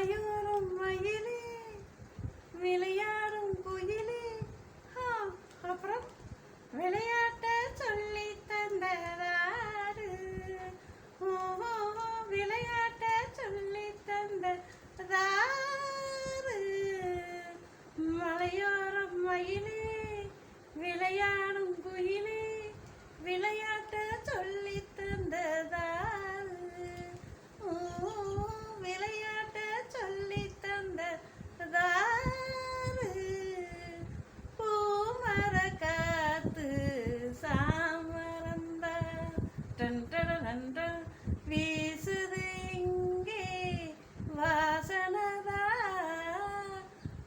மயூரும் மயிலே விளையா குயிலே ஆ, அப்புறம் விளையாட்ட சொல்லி தந்ததாரு ஓ, ஓ, ஓ, விளையாட்ட சொல்லி தந்ததாரு மலையோரம் மயிலே விளையாடும் குயிலே விளையாட்ட சொல்லி தந்ததாரு ஓ, விளையாட்ட சொல்லி தந்ததாரு பூமர காத்து சாமரந்தா டன் டன் டன் டன் வீசுது இங்கே வாசனதா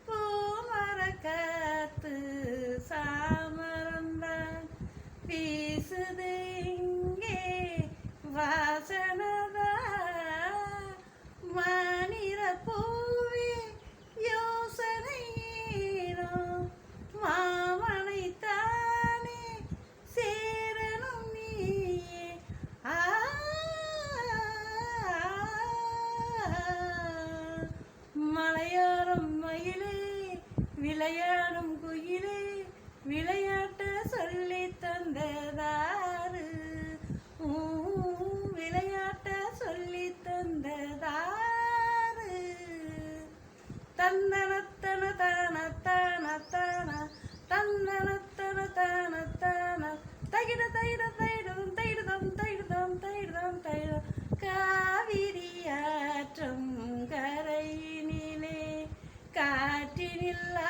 பூமர காத்து சாமரந்தான் வீசுது இங்கே வாசனதா? மாநிற பூவே யோசனை ஏனோ மாமனை தானே சேரணும் நீயே. ஆ மலையோரம் மயிலே விளையாடும் குயிலே விளையாட்ட சொல்லி தந்ததாரு விளையாட்ட சொல்லி தந்ததாரு தந்தனத்தன தான தான தான தந்தனத்தன தான தான. தகிட தகிட தைடம் தைடுதம் தைடுதம் தைடுதம் தைடம் காவிரி ஆற்றம் கரையினிலே காற்றினில்லா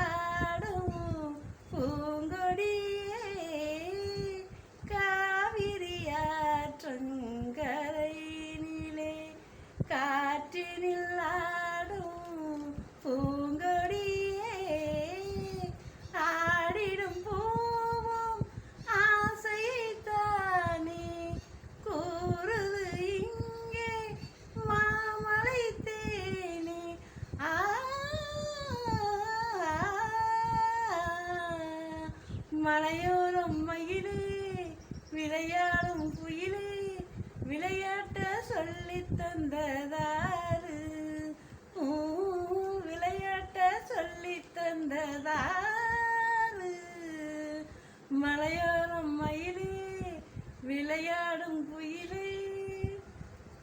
கரையோரம் மயிலே விளையாடும் குயிலே விளையாட்ட சொல்லி தந்ததாரு. விளையாட்ட சொல்லி தந்ததாரு. மலையோரம் மயிலே விளையாடும் குயிலே